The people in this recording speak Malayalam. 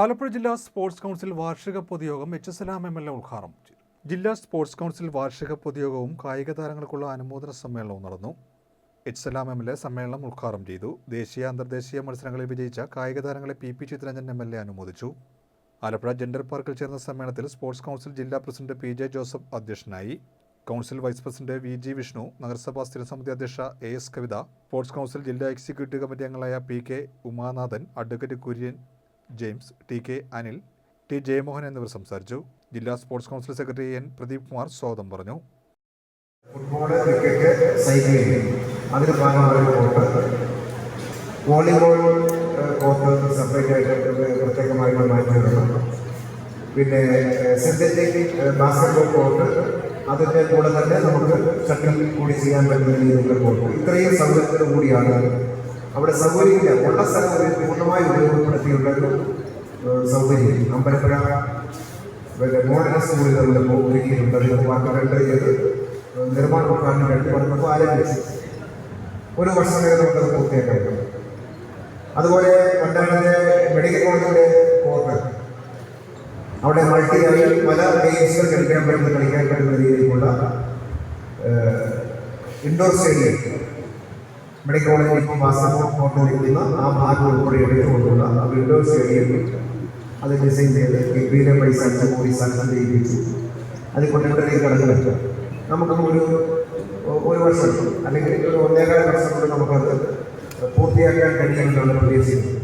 ആലപ്പുഴ ജില്ലാ സ്പോർട്സ് കൗൺസിൽ വാർഷിക പൊതുയോഗം എച്ച് എസ് എല്ലാം എം എൽ എ ഉദ്ഘാടനം ചെയ്തു. ജില്ലാ സ്പോർട്സ് കൗൺസിൽ വാർഷിക പൊതുയോഗവും കായിക താരങ്ങൾക്കുള്ള അനുമോദന സമ്മേളനവും നടന്നു. H Salam M L A സമ്മേളനം ഉദ്ഘാടനം ചെയ്തു. ദേശീയ അന്തർദേശീയ മത്സരങ്ങളിൽ വിജയിച്ച കായിക താരങ്ങളെ P P Chitharanjan M L A അനുമോദിച്ചു. ആലപ്പുഴ ജെൻഡർ പാർക്കിൽ ചേർന്ന സമ്മേളനത്തിൽ സ്പോർട്സ് കൗൺസിൽ ജില്ലാ പ്രസിഡന്റ് പി ജെ ജോസഫ് അധ്യക്ഷനായി. Council vice president V G Vishnu നഗരസഭാ സ്ഥിരസമിതി അധ്യക്ഷ A S Kavitha sports council ജില്ലാ എക്സിക്യൂട്ടീവ് കമ്മിറ്റി അംഗങ്ങളായ P K Umanathan advocate Kurian James T K Anil T Jayamohan എന്നിവർ സംസാരിച്ചു. ജില്ലാ sports council secretary N Pradeep Kumar സ്വാഗതം പറഞ്ഞു. ഫുട്ബോൾ ക്രിക്കറ്റ് സൈക്ലിംഗ് അതിന് ഭാഗമായ കോർട്ട് വോളിബോൾ കോർട്ട് സെപ്പറേറ്റ് ആയിട്ട് പ്രത്യേകമായിട്ട് മാറ്റിയിട്ടുണ്ട് പിന്നെ സിന്തറ്റിക് ബാസ്കറ്റ്ബോൾ കോർട്ട് അതിന്റെ കൂടെ തന്നെ നമുക്ക് ഷട്ടിൽ കൂടി ചെയ്യാൻ പറ്റുന്ന രീതിയിലുള്ള കോർട്ട് ഇത്രയും സൗകര്യത്തോടു കൂടിയാണ് അവിടെ സൗകര്യമില്ല. ഉള്ള സൗകര്യം പൂർണമായി ഉപയോഗപ്പെടുത്തിയുള്ള സൗകര്യം. അമ്പലപ്പുഴ പിന്നെ മോഡൽ സ്കൂളിൽ നമ്മൾ നിർമ്മാണ ഉദ്ഘാടനം കഴിഞ്ഞ് ആരംഭിച്ചു ഒരു വർഷം നമുക്കത് പൂർത്തിയാക്കാൻ അതുപോലെ കൊണ്ടാടത്തെ മെഡിക്കൽ കോളേജിന്റെ കോർട്ട് അവിടെ മൾട്ടിയായി പല ഗെയിംസുകൾ കളിക്കാൻ പറ്റുന്ന കളിക്കാൻ പറ്റുന്ന രീതിയിലുള്ള ഇൻഡോർ സ്റ്റേഡിയം. മെഡിക്കൽ കോളേജിൽ ഇപ്പോൾ പാസ്പോർട്ട് ഫോട്ടോ എടുക്കുന്ന ആ ഭാഗം ഉൾപ്പെടെ എടുത്തുകൊണ്ടുള്ള ആ വിൻഡോസ് സ്റ്റേഡിയം അത് ഡിസൈൻ ചെയ്ത് കിബിയിലെ പൈസ അഞ്ച് കോടി സാങ്ഷൻ ചെയ്യിപ്പിച്ചു. അത് കൊണ്ടുവരേക്ക് കടന്നു നമുക്ക് ഒരു ഒരു വർഷം അല്ലെങ്കിൽ ഒരു ഒന്നേകാല വർഷം കൊണ്ട് നമുക്കത് പൂർത്തിയാക്കാൻ കഴിയുമെന്നാണ് പ്രതീക്ഷിക്കുന്നത്.